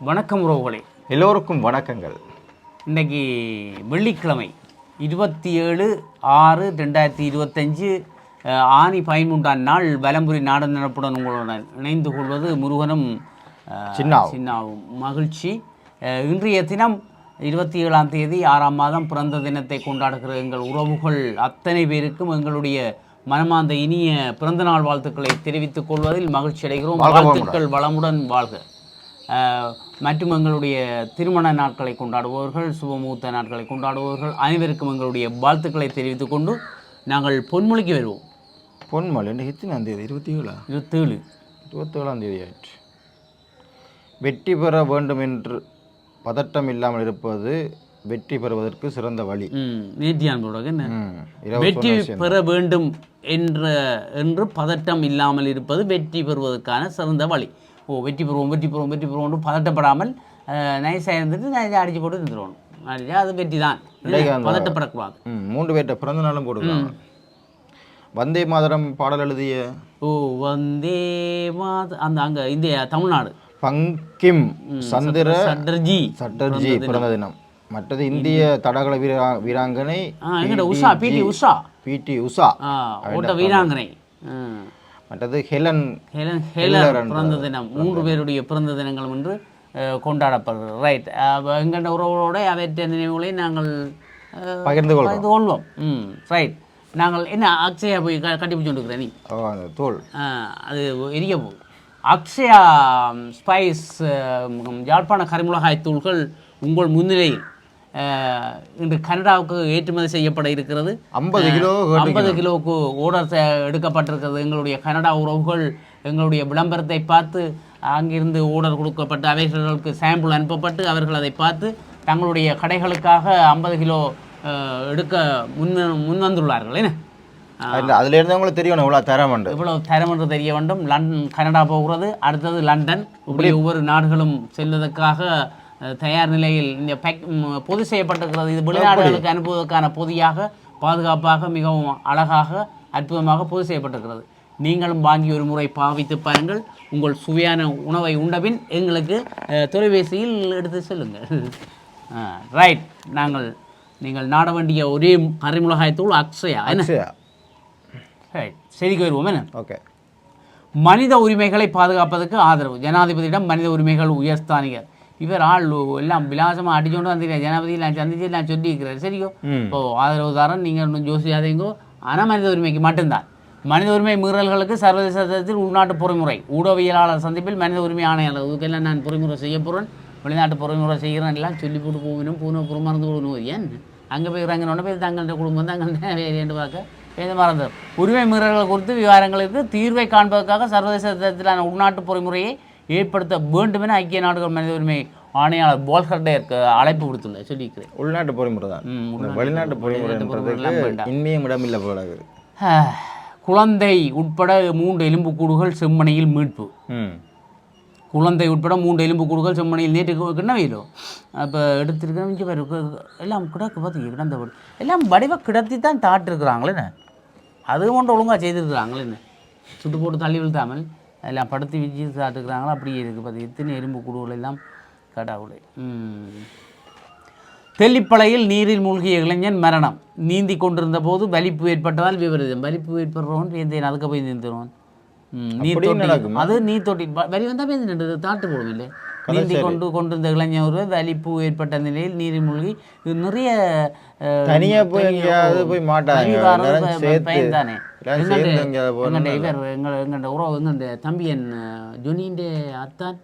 வணக்கம் உறவுகளே. எல்லோருக்கும் வணக்கங்கள். இன்னைக்கு வெள்ளிக்கிழமை இருபத்தி ஏழு ஆறு ரெண்டாயிரத்தி இருபத்தஞ்சு ஆனி பதிமூன்றாம் நாள் வலம்புரி நாடன் நடப்புடன் உங்களுடன் இணைந்து கொள்வது முருகனும் அஹ், சின்னாவும். மகிழ்ச்சி. இன்றைய தினம் இருபத்தி ஏழாம் தேதி ஆறாம் மாதம் பிறந்த தினத்தை கொண்டாடுகிற எங்கள் உறவுகள் அத்தனை பேருக்கும் எங்களுடைய மனமார்ந்த இனிய பிறந்தநாள் வாழ்த்துக்களை தெரிவித்துக் கொள்வதில் மகிழ்ச்சி அடைகிறோம். வாழ்த்துக்கள் வளமுடன் வாழ்க. மற்றும் எங்களுடைய திருமண நாட்களை கொண்டாடுபவர்கள் சுபமுகூர்த்த நாட்களை கொண்டாடுபவர்கள் அனைவருக்கும் எங்களுடைய வாழ்த்துக்களை தெரிவித்துக் கொண்டு நாங்கள் பொன்மொழிக்கு வருவோம். பொன்மலை இன்றைக்கு எத்தனாம் தேதி? இருபத்தி ஏழா இருபத்தேழு. இருபத்தேழாம் தேதி ஆயிற்று. வெற்றி பெற வேண்டும் என்று பதட்டம் இல்லாமல் இருப்பது வெற்றி பெறுவதற்கு சிறந்த வழி. வெற்றி. பெற வேண்டும் என்ற என்று பதட்டம் இல்லாமல் இருப்பது வெற்றி பெறுவதற்கான சிறந்த வழி. ஓ வெற்றி பெறுவோம் வெற்றி பெறுவோம் வெற்றி பெறுவோம் பதட்டப்படாமல் நைஸாக இருந்துட்டு நைஸாக அடிச்சு போட்டு இருந்துருவோம் அடிச்சா அது வெற்றி தான். பதட்டப்படக்கூடாது. மூன்று பேர்ட்ட பிறந்த நாளும் போடுக்கலாம் வந்தே மாதரம் பாடல் எழுதிய? ஓ வந்தே மாத அந்த அங்கே இந்திய தமிழ்நாடு. பங்கிம் சந்திர சட்டர்ஜி சட்டர்ஜி பிறந்த தினம். மற்றது இந்திய தடகள வீரா வீராங்கனை உஷா பிடி உஷா. பிடி உஷா. ஓட்ட வீராங்கனை. மற்றது ஹெலன் ஹெலன் ஹெலன் பிறந்த தினம். மூன்று பேருடைய பிறந்த தினங்களும் என்று கொண்டாடப்படுகிறது. ரைட் எங்கண்ட உறவுகளோட அவற்றை நினைவுகளை நாங்கள் பகிர்ந்து கொள்வோம் கொள்வோம். ம் ரைட் நாங்கள் என்ன அக்ஷயா போய் க கட்டி பிடிச்சுட்டு நீ? தோல். அது எரிய போகுது அக்ஷயா ஸ்பைஸ் யாழ்ப்பாண கரிமிளகாய் தூள்கள் உங்கள் முன்னிலையில். இன்று கனடாவுக்கு ஏற்றுமதி செய்யப்பட இருக்கிறது. ஐம்பது கிலோ ஐம்பது கிலோவுக்கு ஓர்டர் எடுக்கப்பட்டிருக்கிறது. எங்களுடைய கனடா உறவுகள் எங்களுடைய விளம்பரத்தை பார்த்து அங்கிருந்து ஓர்டர் கொடுக்கப்பட்டு அவைகளுக்கு சாம்பிள் அனுப்பப்பட்டு அவர்கள் அதை பார்த்து தங்களுடைய கடைகளுக்காக ஐம்பது கிலோ எடுக்க முன் முன் வந்துள்ளார்கள் என்ன அதில் இருந்தவங்களுக்கு தெரியணும் இவ்வளோ தரம் உண்டு. இவ்வளவு தரம் என்று தெரிய வேண்டும். லண்டன் கனடா போகிறது. அடுத்தது லண்டன். இப்படி ஒவ்வொரு நாடுகளும் செல்வதற்காக தயார் நிலையில் இந்த பேக் பொது செய்யப்பட்டிருக்கிறது. இது வெளிநாடுகளுக்கு அனுப்புவதற்கான பொதியாக பாதுகாப்பாக மிகவும் அழகாக அற்புதமாக பொது செய்யப்பட்டிருக்கிறது. நீங்களும் வாங்கி ஒரு முறை பாவித்து பாருங்கள். உங்கள் சுவையான உணவை உண்டபின் எங்களுக்கு தொலைபேசியில் எடுத்து செல்லுங்கள். ரைட் நாங்கள் நீங்கள் நாட வேண்டிய ஒரே கரிமிளகாய் தூள் அக்ஷயா என்ன? ரைட் செய்திக்கு வருவோம் என்ன? ஓகே. மனித உரிமைகளை பாதுகாப்பதற்கு ஆதரவு. ஜனாதிபதியிடம் மனித உரிமைகள் உயர்ஸ்தானிகர் இவர் ஆள் எல்லாம் விலாசமாக அடிச்சோண்டு வந்து ஜனாதிபதி நான் சந்திச்சு நான் சொல்லியிருக்கிறார். சரியோ. இப்போ ஆதரவு தாரன் நீங்கள் ஒன்றும் ஜோசியாதீங்கோ. ஆனால் மனித உரிமைக்கு மட்டும்தான். மனித உரிமை மீறல்களுக்கு சர்வதேச சட்டத்தில் உள்நாட்டு பொறிமுறை ஊடகவியலாளர் சந்திப்பில் மனித உரிமை ஆணையாளர். இதுக்கெல்லாம் நான் பொறிமுறை செய்ய போகிறேன் வெளிநாட்டு பொறிமுறை செய்கிறேன் எல்லாம் சொல்லி போட்டு போகணும். பூனை புறம் மறந்து விடணும் ஏன்? அங்கே போய் இறங்கினோட போய் தங்கள்கிட்ட குடும்பம் தங்கள்கிட்ட வேலையென்று பார்க்க இது மறந்து உரிமை மீறல்கள் குறித்து விவகாரங்களுக்கு தீர்வை காண்பதற்காக சர்வதேச சட்டத்திலான உள்நாட்டு பொறிமுறையை ஏற்படுத்த வேண்டும் என ஐக்கிய நாடுகள் மனித உரிமை ஆணையாளர் போல்கர்டேற்கு அழைப்பு விடுத்துள்ளார் சொல்லியிருக்கிறேன். உள்நாட்டு பொறிமுறை. தான் வெளிநாட்டு இன்மையும் இடம் இல்லை போல இருக்குது. ஆஹ், குழந்தை உட்பட மூன்று எலும்புக்கூடுகள் செம்மணியில் மீட்பு. குழந்தை உட்பட மூன்று எலும்புக்கூடுகள் செம்மணியில் நேற்று கிண்ண வெயிலோ அப்போ எடுத்திருக்கிறோம் இங்கே பாரு எல்லாம் கிடக்கு பார்த்து கிடந்த எல்லாம் வடிவாக கிடத்தி தான் தாட்டிருக்கிறாங்களேண்ணே அது ஒன்று ஒழுங்காக செய்திருக்கிறாங்களேண்ணே சுட்டு போட்டு தள்ளி விழுத்தாமல் எல்லாம் படுத்து வச்சு சாட்டுக்கிறாங்களா அப்படியே இருக்குது பார்த்து எத்தனை எலும்பு கூடுகள் எல்லாம் கடவுளே. தெல்லிப்பளையில் நீரில் மூழ்கிய இளைஞன் மரணம். நீந்தி கொண்டிருந்த போது வலிப்பு ஏற்பட்டதால் விபரீதம். வலிப்பு ஏற்படுறவன் வேந்தேன் அதுக்கு போய் நீந்துருவான் ம், நீர் தொட்டி? அது நீர் தொட்டி. வலி வந்தால் நின்றது. தாட்டு போடும் இல்லை நீந்தி கொண்டு கொண்டிருந்த இளைஞர் ஒருவர் வலிப்பு ஏற்பட்ட நிலையில் நீரில் மூழ்கி இது நிறைய அஹ், தனியா போய் எங்கேயாவது போய் மாட்டாங்க. பயன்தானே. எங்கண்ட இவர் எங்கள் எங்கள்ட உறவு எங்கண்ட தம்பியன் ஜொனின்ற அத்தான்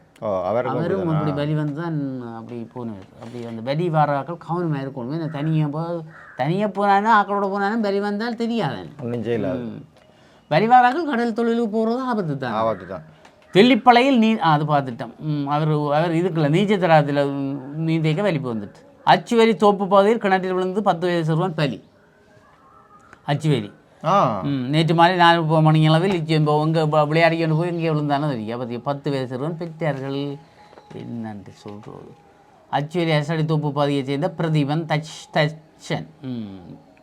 அவரும் அப்படி பலி வந்து தான் அப்படி போனார். அப்படி அந்த பலி வாராக்கள் கவனமாக இருக்கணும். ஏன்னா தனியாக போ தனியாக போனாலும் ஆக்களோட போனாலும் பலி வந்தால் தெரியாதன் ஒன்றும் செய்யல. பலி வாராக்கள் கடல் தொழிலுக்கு போகிறது ஆபத்து தான் ஆபத்து தான் தெல்லிப்பளையில் நீ அது பார்த்துட்டோம் அவர் அவர் இதுக்குள்ள நீச்சத்தடாத்தில் நீந்திக்க வலிப்பு வந்துட்டு. அச்சுவேலி தோப்பு பாதையில் கிணற்றில் விழுந்து பத்து வயது சிறுவன் பலி. ம், நேற்று மாலை நாலு மணி அளவில் இங்கே விளையாடி கொண்டு போய் இங்கே விழுந்தானே தெரியும். பத்தி பத்து வயது சிறுவன் பெற்றார்கள். என்னன்று சொல்கிறது அச்சுவேலி அசடி தோப்பு பாதையைச் சேர்ந்த பிரதீபன் தச் தச்சன்.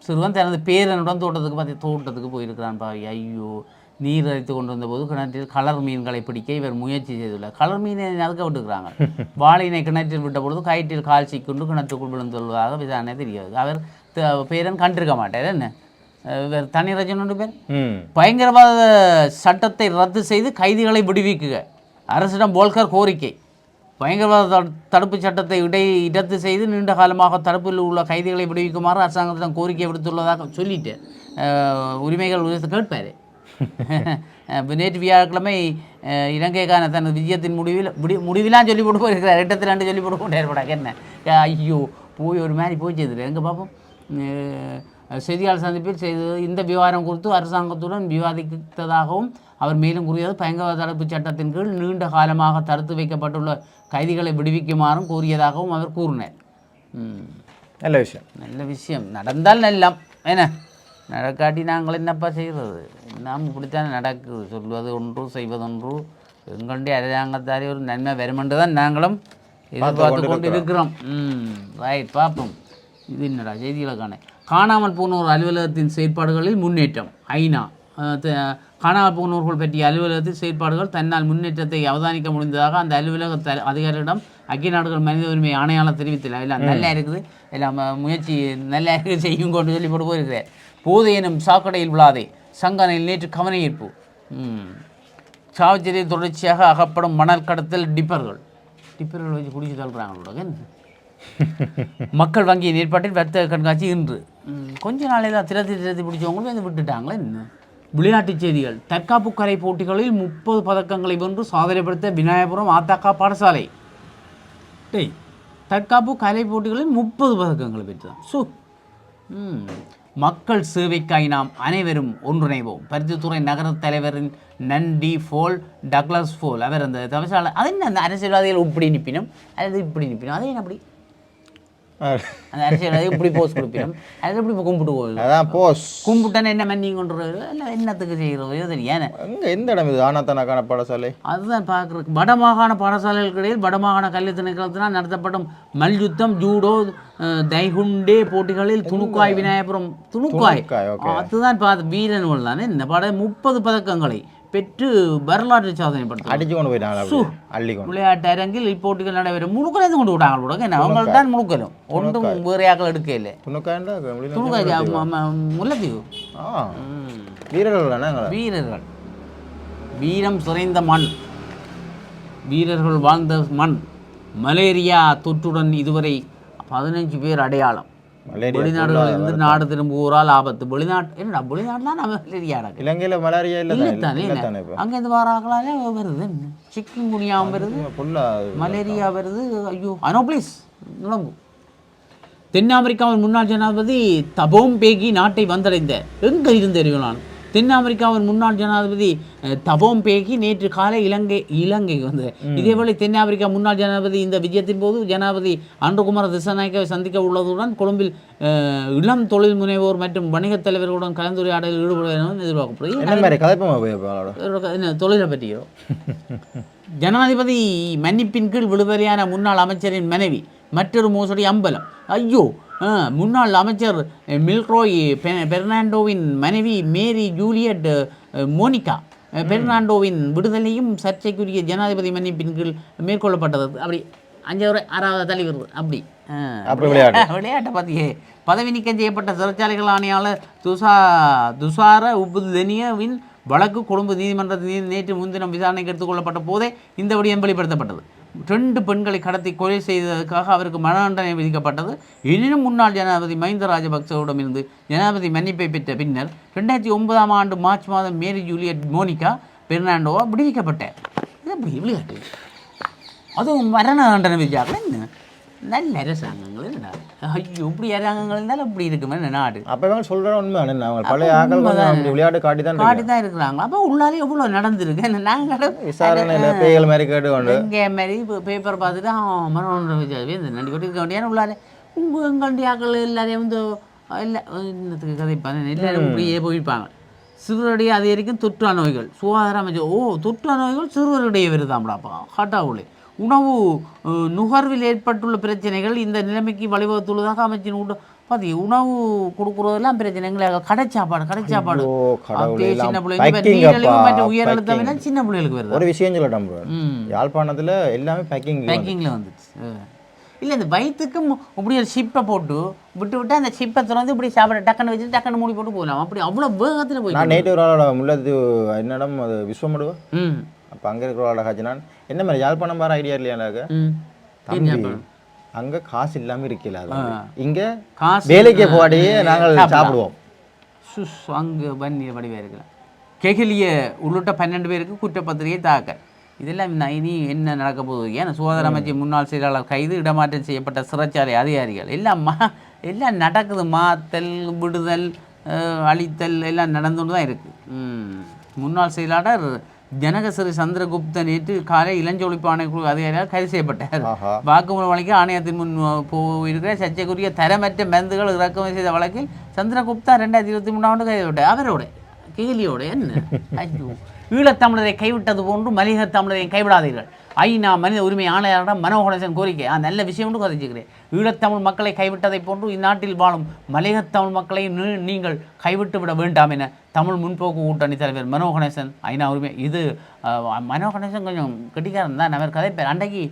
சிறுவன் தனது பேரனுடன் தோட்டத்துக்கு பார்த்து தோட்டத்துக்கு போயிருக்கிறான் பாவி. ஐயோ. நீர் அரைத்து கொண்டு வந்தபோது கிணற்றில் கலர் மீன்களை பிடிக்க இவர் முயற்சி செய்துள்ளார். கலர் மீனை நறுக்க விட்டுக்கிறாங்க. வாளினை கிணற்றில் விட்ட பொழுது கயிற்றில் கால் சிக்கொண்டு கிணற்றுக்குள் விழுந்துள்ளதாக விசாரணை தெரியாது அவர் பேரன் கண்டிருக்க மாட்டார். என்ன? இவர் தனிரஜன் பேர்? ம். பயங்கரவாத சட்டத்தை ரத்து செய்து கைதிகளை விடுவிக்குக. அரசிடம் போல்கர் கோரிக்கை. பயங்கரவாத தடு- தடுப்புச் சட்டத்தை இடை ரத்து செய்து நீண்ட காலமாக தடுப்பில் உள்ள கைதிகளை விடுவிக்குமாறு அரசாங்கத்திடம் கோரிக்கை விடுத்துள்ளதாக சொல்லிட்டு உரிமைகள் கேட்பார். நேற்று வியாழக்கிழமை இலங்கைக்கான தனது விஜயத்தின் முடிவில் முடி முடிவிலாம் சொல்லி போட்டு போயிருக்கிறார். எட்டத்தில் ரெண்டு சொல்லி போட்டு கொண்டு ஏற்படாங்க என்ன? ஐயோ போய் ஒரு மாதிரி போய் செய்துரு எங்கே பார்ப்போம் செய்தியாளர் சந்திப்பில் செய்து இந்த விவகாரம் குறித்து அரசாங்கத்துடன் விவாதித்ததாகவும் அவர் மேலும் கூறியது பயங்கரவாத தடுப்பு சட்டத்தின் கீழ் நீண்ட காலமாக தடுத்து வைக்கப்பட்டுள்ள கைதிகளை விடுவிக்குமாறும் கூறியதாகவும் அவர் கூறினார். நல்ல விஷயம். நல்ல விஷயம். நடந்தால் நல்லம். என்ன? நடக்காட்டி நாங்கள் என்னப்பா செய்கிறது? நாம் இப்படித்தானே நடக்குது. சொல்வது ஒன்று செய்வதொன்று எங்களுடைய அரசாங்கத்தாரே ஒரு நன்மை வருமென்று தான் நாங்களும் எதிர்பார்த்து கொண்டு இருக்கிறோம் ம் ரைட் பார்ப்போம். இது என்னடா செய்திகளை காண காணாமல் போனோர் அலுவலகத்தின் செயற்பாடுகளில் முன்னேற்றம். ஐநா. காணாமல் போனோர்கள் பற்றிய அலுவலகத்தின் செயற்பாடுகள் தன்னால் முன்னேற்றத்தை அவதானிக்க முடிந்ததாக அந்த அலுவலக அதிகாரியிடம் ஐக்கிய நாடுகள் மனித உரிமை ஆணையாளர் தெரிவித்திല്ല எல்லாம் நல்லா இருக்குது. எல்லாம் முயற்சி நல்லா இருக்குது செய்யும் கொண்டு சொல்லி போட்டு போயிருக்கிறேன் போதை எனும் சாக்கடையில் விழாதே. சங்கனையில் நேற்று கவன ஈர்ப்பு. ம். சாவச்சேரியில் தொடர்ச்சியாக அகப்படும் மணல் கடத்தல் டிப்பர்கள். டிப்பர்கள் வச்சு குடிச்சு தள்ளுறாங்களோட மக்கள் வங்கியின் ஏற்பாட்டில் வர்த்தக கண்காட்சி இன்று. கொஞ்ச நாளே தான் திரத்தி திரத்தி பிடிச்சவங்களும் வந்து விட்டுட்டாங்களே என்ன? விளையாட்டுச் செய்திகள். தற்காப்பு கலை போட்டிகளில் முப்பது பதக்கங்களை வென்று சாதனைப்படுத்த விநாயகபுரம் ஆத்தாக்கா பாடசாலை. டேய் தற்காப்பு கலை போட்டிகளில் முப்பது பதக்கங்களை பெற்றுதான். ஸோ மக்கள் சேவைக்காய் நாம் அனைவரும் ஒன்றிணைவோம். பருத்தித்துறை நகர தலைவரின் நண்டி ஃபோல் டக்ளஸ் ஃபோல் அவர் அந்த தவிசாளர் அது என்ன அந்த அரசியல்வாதிகள் இப்படி நிற்பினும் அல்லது இப்படி நிற்பினும் அதே என்ன அப்படி? அந்த அரசியல்வாதி இப்படி போஸ் கொடுப்பினும். அது எப்படி இப்போ கும்பிட்டு போகுது அதான் போஸ் கும்பிட்டேன்னு என்ன மன்னி கொண்டுறது இல்லை என்னத்துக்கு செய்கிறதோ தெரியாது. எங்க எந்த இடம் இது? ஆனாத்தனக்கான பாடசாலை? அதுதான் பார்க்குறதுக்கு வடமாகாண பாடசாலைகளுக்கு இடையில் வடமாகாண கல்வி திணைக்களத்தினால் நடத்தப்படும் மல்யுத்தம் ஜூடோ தைகுண்டே போட்டிகளில் துணுக்காய் விநாயகபுரம் துணுக்காய். அதுதான் பார்த்து வீரன் தானே? இந்த பட முப்பது பதக்கங்களை பெற்று வரலாற்று சாதனை படுத்த அடிச்சு கொண்டு போயிட்டாங்களா அப்படி? அள்ளி விளையாட்டு அரங்கில் இப்போட்டிகள் நடைபெறும். முழுக்கலையும் கொண்டு விட்டாங்க கூட என்ன அவங்களுக்கு தான் முழுக்கலும். ஒன்றும் வேறையாக்கள் எடுக்க இல்லை. துணுக்காண்டா முல்லைத்தீவு. வீரர்கள் வீரர்கள். வீரம் சிறைந்த மண். வீரர்கள் வாழ்ந்த மண். மலேரியா தொற்றுடன் இதுவரை பதினஞ்சு பேர் அடையாளம். நாடு திரும்புவோரால் ஆபத்து வெளிநாட்டு என்னடா வெளிநாட்டுலாம் நம்ம மலேரியா இலங்கையில மலேரியா இல்லை இல்லை தானே அங்கேருந்து வாராக்களாலே வருது. சிக்கன் குனியாவும் வருது. மலேரியா வருது. ஐயோ அனோப்ளிஸ் நுழம்பு. தென் அமெரிக்காவின் முன்னாள் ஜனாதிபதி தபோம் பேகி நாட்டை வந்தடைந்த. எங்கே இருந்து அறியலாம் தென் அமெரிக்காவின் முன்னாள் ஜனாதிபதி தபோம் பேகி நேற்று காலை இலங்கை இலங்கைக்கு வந்தது இதேவேளை தென் ஆப்பிரிக்கா முன்னாள் ஜனாதிபதி இந்த விஜயத்தின் போது ஜனாதிபதி அன்றுகுமார திசாநாயக்கவை சந்திக்க உள்ளதுடன் கொழும்பில் இளம் தொழில் முனைவோர் மற்றும் வணிகத் தலைவர்களுடன் கலந்துரையாடலில் ஈடுபடுவார் என எதிர்பார்க்கப்படுகிறது. தொழிலை பற்றியோ? ஜனாதிபதி மன்னிப்பின் கீழ் விடுதலையான முன்னாள் அமைச்சரின் மனைவி மற்றொரு மோசடி அம்பலம். ஐயோ முன்னாள் அமைச்சர் மில்க்ரோய் பெ- பெர்னாண்டோவின் மனைவி மேரி ஜூலியட் மோனிகா. பெர்னாண்டோவின் விடுதலையும் சர்ச்சைக்குரிய ஜனாதிபதி மன்னிப்பின் கீழ் மேற்கொள்ளப்பட்டது. அப்படி அஞ்சாவது ஆறாவது தலைவர் அப்படி. விளையாட்டை. பார்த்தியே பதவி நீக்கம் செய்யப்பட்ட சிறைச்சாலைகள் ஆணையாளர் துஷா துஷார உபுதனியவின் வழக்கு கொழும்பு நீதிமன்றத்தில் நேற்று முன்தினம் விசாரணைக்கு எடுத்துக்கொள்ளப்பட்ட போதே இந்த விடயம் வெளிப்படுத்தப்பட்டது ரெண்டு பெண்களை கடத்தி கொலை செய்ததற்காக அவருக்கு மரண தண்டனை விதிக்கப்பட்டது. எனினும் முன்னாள் ஜனாதிபதி மஹிந்த ராஜபக்சவிடமிருந்து ஜனாதிபதி மன்னிப்பை பெற்ற பின்னர் ரெண்டாயிரத்தி ஒன்பதாம் ஆண்டு மார்ச் மாதம் மேரி ஜூலியட் மோனிகா பெர்னாண்டோவா விடுவிக்கப்பட்டார். இது எப்படி விளையாட்டு? அதுவும் மரண தண்டனை விதிச்சாங்களே என்ன? நல்ல அரசாங்கங்கள் ஐயோ இப்படி அரசாங்கங்கள் இருந்தாலும் இப்படி இருக்குமே நாடு அப்போ இவங்க சொல்கிற உண்மை என்ன அவங்க பழைய ஆக்கள் விளையாட்டு காட்டி தான் காட்டி தான் இருக்கிறாங்க அப்போ உள்ளாலே எவ்வளோ நடந்திருக்கு என்ன நாங்கள் விசாரணையில் பேய்கள் மாதிரி கேட்டு கொண்டு இங்கே மாதிரி பேப்பர் பார்த்துட்டு மரண விஜய் இந்த நண்டி கொட்டி இருக்க வேண்டியான உள்ளாலே உங்கள் எங்களுடைய ஆக்கள் எல்லாரையும் வந்து இல்லை இன்னத்துக்கு கதைப்பாங்க எல்லாரும் இப்படியே போயிருப்பாங்க சிறுவருடைய அதிகரிக்கும் தொற்றா நோய்கள் சுகாதார அமைச்சர் ஓ தொற்றா நோய்கள் சிறுவருடைய வருதாம்டாப்பா ஹட்டாவுலே உணவு நுகர்வில் ஏற்பட்டுள்ள பிரச்சனைகள் இந்த நிலைமைக்கு வழிவகுத்துள்ளதாக அமைச்சின் ஊட்ட பாத்தி உணவு கொடுக்குறதெல்லாம் பிரச்சனை எங்களை கடை சாப்பாடு கடை சாப்பாடு. சின்ன பிள்ளைங்க உயர் அழுத்தம் சின்ன பிள்ளைகளுக்கு வருது. ஒரு விஷயம் சொல்லட்டும் யாழ்ப்பாணத்துல எல்லாமே பேக்கிங் பேக்கிங்கில் வந்துச்சு. இல்லை இந்த வயிற்றுக்கு மு- இப்படி ஒரு ஷிப்பை போட்டு விட்டு விட்டு அந்த ஷிப்பை திறந்து இப்படி சாப்பிட டக்குன்னு வச்சு டக்குன்னு மூடி போட்டு போகலாம். அப்படி அவ்வளோ வேகத்தில் போய் நான் நேற்று ஒரு ஆளோட முள்ளது என்னிடம் அது விஸ்வமடுவா? ம். அப்போ அங்கே இருக்கிற ஆளோட காட்சி நான் என்ன மாதிரி யாழ்ப்பாணம் பாரு ஐடியா இல்லையாங்க ம். தம்பி அங்க காசு இல்லாம இருக்கல இங்க காசு வேலைக்கு போவாடியே நாங்கள் சாப்பிடுவோம். சுஸ் அங்கே பண்ணி வடிவாக இருக்கலாம் கெகிலிய உள்ளிட்ட பன்னெண்டு பேருக்கு குற்றப்பத்திரிகை தாக்கல். இதெல்லாம் இனி என்ன நடக்க போகுது? ஏன்னா சுகாதார அமைச்சர் முன்னாள் செயலாளர் கைது இடமாற்றம் செய்யப்பட்ட சிறைச்சாலை அதிகாரிகள். எல்லாம் எல்லாம் நடக்குது. மாத்தல் விடுதல் அழித்தல் எல்லாம் நடந்துட்டு தான் இருக்குது. முன்னாள் செயலாளர் ஜனகசிறி சந்திரகுப்த நேற்று காலை இளஞ்சொழிப்பு ஆணைக்குழு அதிகாரியால் கைது செய்யப்பட்டார். வாக்குமூலம் வழங்கி ஆணையத்தின் முன் போயிருக்கிற சர்ச்சைக்குரிய தரமற்ற மருந்துகள் இறக்குமதி செய்த வழக்கில் சந்திரகுப்தா ரெண்டாயிரத்தி இருபத்தி மூணாம் ஆண்டு கைவிட்டார் அவரோட கேலியோட என்ன? ஈழத்தமிழரை கைவிட்டது போன்று மலிக தமிழரை கைவிடாதீர்கள்? ஐநா மனித உரிமை ஆணையாளரிடம் மனோகணேசன் கோரிக்கை. ஆ நல்ல விஷயம் ஒன்று கதைச்சுக்கிறேன். ஈழத்தமிழ் மக்களை கைவிட்டதை போன்று இந்நாட்டில் வாழும் மலையகத்தமிழ் மக்களை நீ- நீங்கள் கைவிட்டு விட வேண்டாம் என தமிழ் முன்போக்கு கூட்டணி தலைவர் மனோகணேசன் ஐநா உரிமை. இது மனோகணேசன் கொஞ்சம் கெட்டிக்காரன் தான். அவர் கதைப்பார் அன்றைக்கு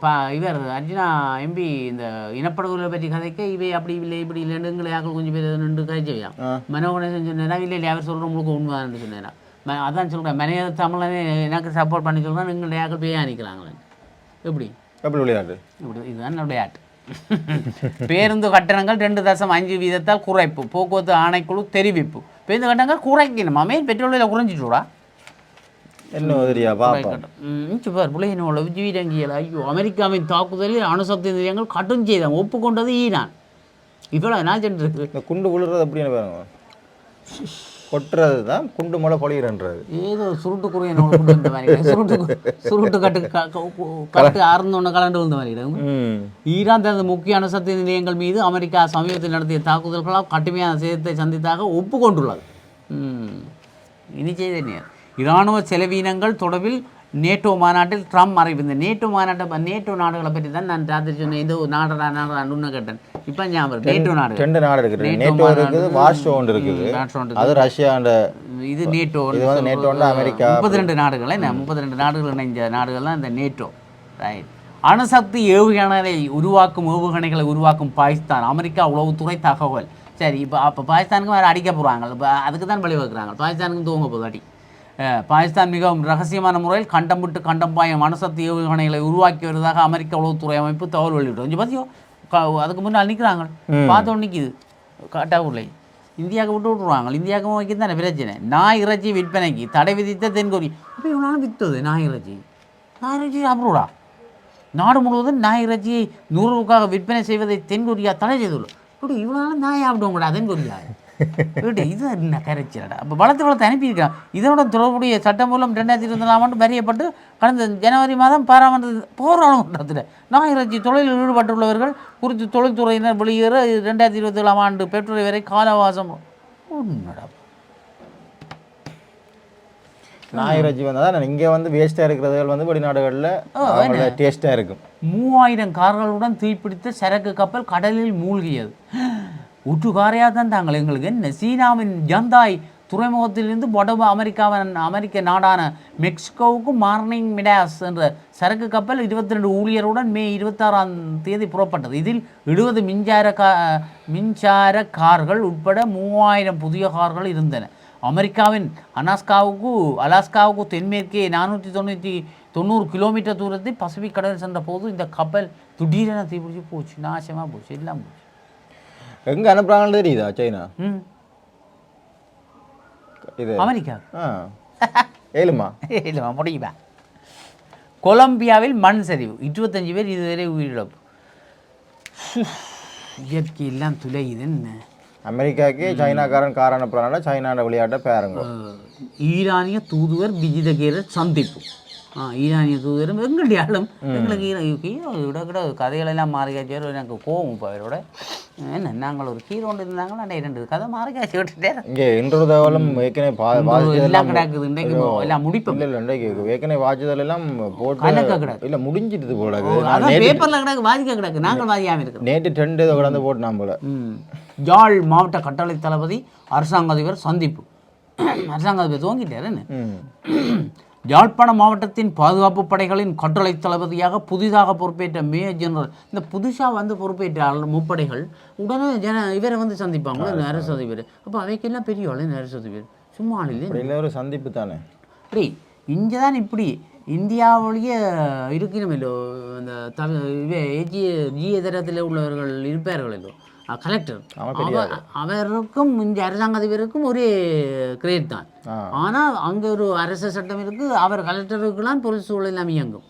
பா இவர் அர்ஜுனா எம்பி இந்த இனப்படுகொலை பற்றி கதைக்க இவை அப்படி இல்லை இப்படி இல்லைன்னு எங்களை யாக்கள் கொஞ்சம் பேர் நின்று கதைச்சவையாம் ஆ. மனோகணேசன் சொன்னா இல்லை இல்லை அவர் சொல்கிற உங்களுக்கு உண்மைதான் சொன்னேன் ம- அதான் சொல்கிறேன் மனைய தமிழனே எனக்கு சப்போர்ட் பண்ணி சொல்கிறேன் எங்களுடைய யாக்கள் பேயா நிற்கிறாங்களே எப்படி? எப்படி விளையாட்டு? இப்படி இதுதான் விளையாட்டு. பேருந்து கட்டணங்கள் ரெண்டு தசம் அஞ்சு வீதத்தால் குறைப்பு. போக்குவரத்து ஆணைக்குழு தெரிவிப்பு. பேருந்து கட்டணங்கள் குறைக்கணுமாமே பெட்ரோல் விலை குறைஞ்சிட்டோடா என்ன ஐயோ அமெரிக்காவின் தாக்குதலில் அணுசக்தி நிலையங்கள் கடும் செய்தான் ஒப்புக்கொண்டது ஈரான். இவ்வளோ நான் சென்று குண்டு விழுறது அப்படின்னு பாருங்க கொட்டுறது தான் குண்டு மலை பொழிகிறன்றது ஏதோ சுருட்டு குறையினோட கொண்டு வந்த மாதிரி இருக்கு. சுருட்டு சுருட்டு கட்டு கட்டு ஆர்ந்தோன்னு கலண்டு வந்த மாதிரி ஈரான் தனது முக்கிய அணுசக்தி நிலையங்கள் மீது அமெரிக்கா சமீபத்தில் நடத்திய தாக்குதல்களால் கடுமையான சேதத்தை சந்தித்தாக ஒப்புக்கொண்டுள்ளது. இனி செய்த இராணுவ செலவீனங்கள் தொடர்பில் நேட்டோ மாநாட்டில் ட்ரம்ப் மறைவு. நேட்டோ மாநாட்டை நேட்டோ நாடுகளை பற்றி தான் நான் ராத்திரி சொன்னேன். இந்த நாடா நாடா உன்ன கேட்டேன். இப்போ ஞாபகம் நேட்டோ நாடு ரெண்டு நாடு இருக்குது. நேட்டோ நேட்டோ இருக்குது வார்ஷோ ஒன்று இருக்குது. நாட்டோ ஒன்று அது ரஷ்யாண்ட இது நேட்டோ. இது வந்து நேட்டோண்ட அமெரிக்கா முப்பத்தி ரெண்டு நாடுகள். என்ன? முப்பத்தி ரெண்டு நாடுகள் இணைஞ்ச நாடுகள் தான் இந்த நேட்டோ. ரைட் அணுசக்தி ஏவுகணைகளை உருவாக்கும் ஏவுகணைகளை உருவாக்கும் பாகிஸ்தான். அமெரிக்கா உளவுத்துறை தகவல். சரி இப்போ அப்போ பாகிஸ்தானுக்கு வேறு அடிக்க போகிறாங்க இப்போ அதுக்கு தான் வழி பாகிஸ்தானுக்கு தூங்க போகுது அடி. பாகிஸ்தான் மிகவும் ரகசியமான முறையில் கண்டம் விட்டு கண்டம் பாயும் அணுசக்தி ஏவுகணைகளை உருவாக்கி வருவதாக அமெரிக்க உளவுத்துறை அமைப்பு தகவல் வெளியிட்டோம் கொஞ்சம் பார்த்தியோ அதுக்கு முன்னால் நிற்கிறாங்க பார்த்தோன்னு நிற்கிது காட்டாவுள்ளே இந்தியாவுக்கு விட்டு விட்ருவாங்க இந்தியாவுக்கு வைக்க தானே பிரச்சனை. நாய் இறைச்சி விற்பனைக்கு தடை விதித்த தென்கொரி இப்போ இவனாலும் விற்றது நாய் இறைச்சி. நாய் இறைச்சி சாப்பிடுடா நாடு முழுவதும் நாய் இறைச்சியை நூறுக்காக விற்பனை செய்வதை தென்கொரியா தடை செய்துள்ளது. இப்படி இவனாலும் நாய் சாப்பிடுவோங்கடா தென்கொரியா. வீட்டு இது என்ன கரைச்சிடா அப்போ வளர்த்து வளர்த்து அனுப்பியிருக்கான். இதோட தொடர்புடைய சட்டம் மூலம் ரெண்டாயிரத்தி இருபத்தி நாலாம் ஆண்டு வரையப்பட்டு கடந்த ஜனவரி மாதம் பாராமன்ற போராட்டத்தில் நாய் இறைச்சி தொழிலில் ஈடுபட்டுள்ளவர்கள் குறித்து தொழில்துறையினர் வெளியேற ரெண்டாயிரத்தி இருபத்தி ஏழாம் ஆண்டு பிப்ரவரி வரை காலவாசம். உன்னடா. நாயிரச்சி வந்தால் இங்கே வந்து வேஸ்ட்டாக இருக்கிறதுகள் வந்து வெளிநாடுகளில் டேஸ்ட்டாக இருக்கும். மூவாயிரம் கார்களுடன் தீப்பிடித்த சரக்கு கப்பல் கடலில் மூழ்கியது. ஊற்றுக்காரையாக தான் தாங்கள் எங்களுக்கு. என்ன சீனாவின் ஜந்தாய் துறைமுகத்திலிருந்து வடவு அமெரிக்காவின் அமெரிக்க நாடான மெக்சிகோவுக்கு மார்னிங் மிடாஸ் என்ற சரக்கு கப்பல் இருபத்தி ரெண்டு ஊழியருடன் மே இருபத்தாறாம் தேதி புறப்பட்டது. இதில் எழுபது மின்சார கா மின்சார கார்கள் உட்பட மூவாயிரம் புதிய கார்கள் இருந்தன. அமெரிக்காவின் அனாஸ்காவுக்கு அலாஸ்காவுக்கு தென்மேற்கே நானூற்றி தொண்ணூற்றி தொண்ணூறு கிலோமீட்டர் தூரத்தில் பசிபிக் கடல் சென்ற போது இந்த கப்பல் திடீரென தீபிடிச்சு போச்சு. நாசமாக போச்சு. எல்லாம் போச்சு. எங்கே அனுப்புகிறாங்கன்னு தெரியுதா சைனா இது. அமெரிக்கா. ஆ. ஏழுமா? இல்லை முடியுமா? கொலம்பியாவில் மண் சரிவு. இருபத்தஞ்சு பேர் இதுவரை உயிரிழப்பு. இயற்கை எல்லாம் துளையுது என்ன? அமெரிக்காவுக்கு சைனாக்காரன் கார் அனுப்புறாங்க சைனாண்ட விளையாட்டை பாருங்க. ஈரானிய தூதுவர் விஜிதகேரர் சந்திப்பு. ஈரானிய தூதரும் எங்களுடைய ஆளும் எங்களுக்கு ஹீரோ விட கிட கதைகளெல்லாம் மாறிக்காச்சு எனக்கு கோவம் இப்போ அவரோட என்ன நாங்கள் ஒரு ஹீரோ ஒன்று இருந்தாங்களா ரெண்டு கதை மாறிக்காச்சு விட்டுட்டே இங்கே இன்று தகவலும் ஏற்கனவே எல்லாம் கிடக்குது இன்றைக்கு எல்லாம் முடிப்போம் இல்லை இன்றைக்கு ஏற்கனவே வாசிச்சதெல்லாம் கணக்க போட்டு கிடக்கு. இல்லை முடிஞ்சிடுது போல. நான் அதான் பேப்பரில் கிடக்கு வாதிக்க கிடக்கு நாங்கள் வாதியாமல் இருக்கிறோம் நேற்று ரெண்டு இதை கடந்து போட்டு போல ம். யாழ் மாவட்ட கட்டளை தளபதி அரசாங்க அதிபர் சந்திப்பு அரசாங்க அதிபர் ம் யாழ்ப்பாண மாவட்டத்தின் பாதுகாப்பு படைகளின் கட்டளை தளபதியாக புதிதாக பொறுப்பேற்ற மேஜர் ஜெனரல் இந்த புதுசாக வந்து பொறுப்பேற்ற முப்படைகள் உடனே ஜன இவரை வந்து சந்திப்பாங்க. அரசு அதிபர். அப்போ அவைக்கெல்லாம் பெரிய ஆள் அரசு அதிபர். சும்மா இல்லை அப்படி இல்லை ஒரு சந்திப்பு தானே? டேய் இங்கே தான் இப்படி. இந்தியாவிலேயே இருக்கணுமில்லோ இந்த தமிழ் இவ ஏஜி ஜிஏ தரத்தில் உள்ளவர்கள் இருப்பார்கள் இல்லோ கலெக்டர் அவருக்கும் இந்த அரசாங்க அதிபருக்கும் ஒரே கிரேட் தான். ஆனால் அங்கே ஒரு அரச சட்டம் இருக்கு அவர் கலெக்டருக்கெல்லாம் பொலிஸ் சூழல் எல்லாம் இயங்கும்.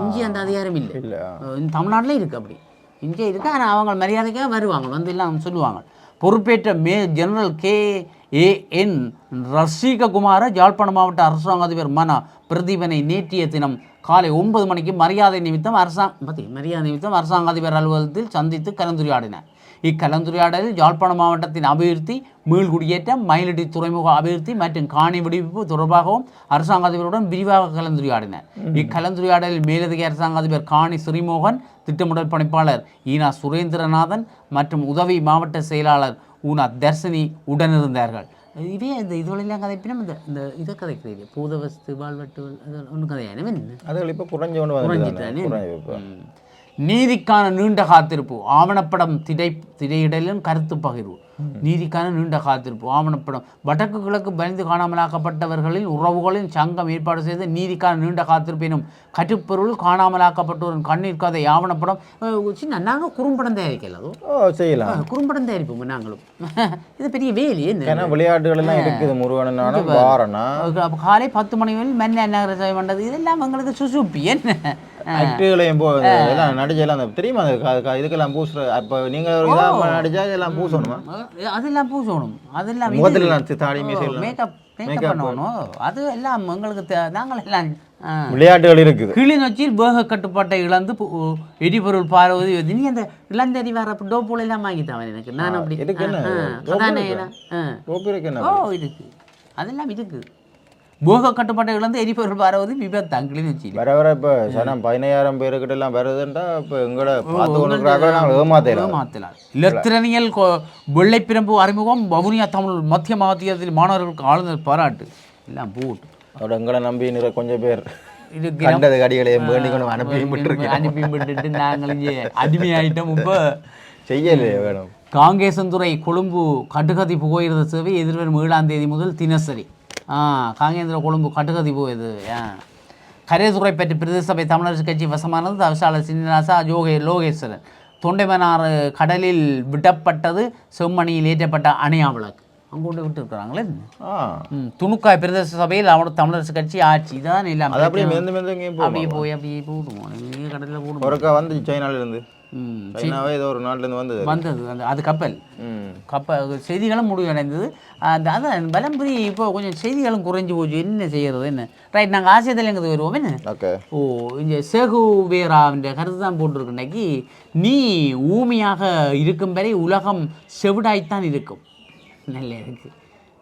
இங்கே அந்த அதிகாரம் இல்லை. தமிழ்நாட்டில் இருக்குது அப்படி. இங்கே இருக்கு ஆனால் அவங்க மரியாதைக்காக வருவாங்க. வந்து எல்லாம் சொல்லுவாங்க. பொறுப்பேற்ற மே ஜெனரல் கே ஏ என் ரசிககுமார யாழ்ப்பாண மாவட்ட அரசாங்க அதிபர் மன பிரதீபனை நேற்றைய தினம் காலை ஒன்பது மணிக்கு மரியாதை நிமித்தம் அரசாங்க பத்தி மரியாதை நிமித்தம் அரசாங்க அதிபர் அலுவலகத்தில் சந்தித்து கலந்துரையாடினார். இக்கலந்துரையாடலில் யாழ்ப்பாண மாவட்டத்தின் அபிவிருத்தி மீள்குடியேற்றம் மயிலடி துறைமுக அபிவிருத்தி மற்றும் காணி விடுவிப்பு தொடர்பாகவும் அரசாங்க அதிபருடன் விரிவாக கலந்துரையாடினர். இக்கலந்துரையாடலில் மேலதிக அரசாங்க அதிபர் காணி ஸ்ரீமோகன் திட்டமிடல் பணிப்பாளர் ஈனா சுரேந்திரநாதன் மற்றும் உதவி மாவட்ட செயலாளர் ஊனா தர்ஷினி உடனிருந்தார்கள். இதே இந்த இதுவெல்லாம் கதைப்பினும் இந்த இந்த இதை கதைக்கிறீங்க பூதவஸ்து வாழ்வட்டு ஒன்றும் கதையான அதுகள் இப்போ குறைஞ்ச ஒன்று வந்து குறைஞ்சிட்டானே? நீதிக்கான நீண்ட காத்திருப்பு. ஆவணப்படம் திரை திரையிடலும் கருத்து பகிர்வு. நீதிக்கான நீண்ட காத்திருப்பு. ஆவணப்படம். வடக்கு கிழக்கு பயந்து காணாமலாக்கப்பட்டவர்களின் உறவுகளின் சங்கம் ஏற்பாடு செய்த நீதிக்கான நீண்ட காத்திருப்பு எனும் கட்டுப்பொருள் காணாமலாக்கப்பட்டோரின் கண்ணீர் கதை ஆவணப்படம். சின்ன நாங்கள் குறும்படம் தயாரிக்கல அதோ? ஓ செய்யலாம். குறும்படம் தயாரிப்போம் நாங்களும். இது பெரிய வேலி என்ன? விளையாட்டுகள் எல்லாம் இருக்குது அப்ப காலை பத்து மணி வரை மன்ன நகர சேவை பண்ணது இதெல்லாம் எங்களுக்கு சுசுப்பி என்ன? ஆக்டிவ்களையும் போ நடிச்செல்லாம் அந்த தெரியுமா இதுக்கெல்லாம் பூசுற அப்போ நீங்கள் நடிச்சா இதெல்லாம் பூசணுமா? அதெல்லாம் பூசணும். அதெல்லாம் மேக்கப் மேக்கப் பண்ணணும். அது எல்லாம் எங்களுக்கு நாங்கள் எல்லாம். விளையாட்டுகள் இருக்குது. கிளிநொச்சியில் வேக கட்டுப்பாட்டை இழந்து எரிபொருள் பார்வதி நீ அந்த இளந்தறி வர டோப்போல எல்லாம் வாங்கிட்டான் எனக்கு. நான் அப்படி அதானே ஓ இருக்கு அதெல்லாம் இருக்கு போக கட்டுப்பாட்டை இழந்து எரிபொருள் பார்வதி விபத்தான் கிளிநொச்சியில் வர வர இப்போ சனம் பதினையாயிரம் பேருக்கிட்ட எல்லாம் வருதுன்றா இப்போ எங்களோட பார்த்து நாங்கள் ஏமாத்தலாம் ஏமாத்தலாம் இலத்திரனியல் வெள்ளைப்பிரம்பு அறிமுகம் வவுனியா தமிழ் மத்திய மாத்தியத்தில் மாணவர்களுக்கு ஆளுநர் பாராட்டு. எல்லாம் போட்டு. அதோட எங்களை நம்பி நிற கொஞ்சம் பேர். கண்டது கடிகளையும் வேண்டி கொண்டு அனுப்பி அனுப்பி விட்டுட்டு நாங்கள் அடிமையாயிட்டோம். இப்போ செய்யலையே வேணும். காங்கேசந்துறை கொழும்பு கட்டுக்கதி புகையிரத சேவை எதிர்வரும் ஏழாம் தேதி முதல் தினசரி. காங்கேந்திர கொழும்பு கட்டுக்கதி போகுது ஆ கரைதுறை பற்றி பிரதேச சபை தமிழரசு கட்சி வசமானது தவசாளர் சீனிவாசா யோகே லோகேஸ்வரன். தொண்டைமனாறு கடலில் விடப்பட்டது செம்மணியில் ஏற்றப்பட்ட அணையா விளக்கு அங்கே கொண்டு விட்டு இருக்கிறாங்களே ஆ. ம், துணுக்காய் பிரதேச சபையில் அவனோட தமிழரசு கட்சி ஆட்சி. இதான் எல்லாம் அது அப்படியே போய் அப்படியே போடுவோம். கடலில் போடுவோம். வந்து சைனால இருந்து ம் சைனாவே ஏதோ ஒரு நாட்டுல இருந்து வந்தது வந்தது அந்த அது கப்பல். ம். கப்ப செய்திகளும் முடிவடைந்தது. அந்த அதான் பலம்புரி இப்போ கொஞ்சம் செய்திகளும் குறைஞ்சு போச்சு. என்ன செய்யறது என்ன? ரைட் நாங்கள் ஆசியத்தில் எங்கே வருவோம் என்ன? ஓகே. ஓ இந்த சேகு வேராவின் கருத்து தான் போட்டிருக்கு. இன்னைக்கு நீ ஊமையாக இருக்கும் வரை உலகம் செவிடாய்த்தான் இருக்கும். நல்ல இருக்கு.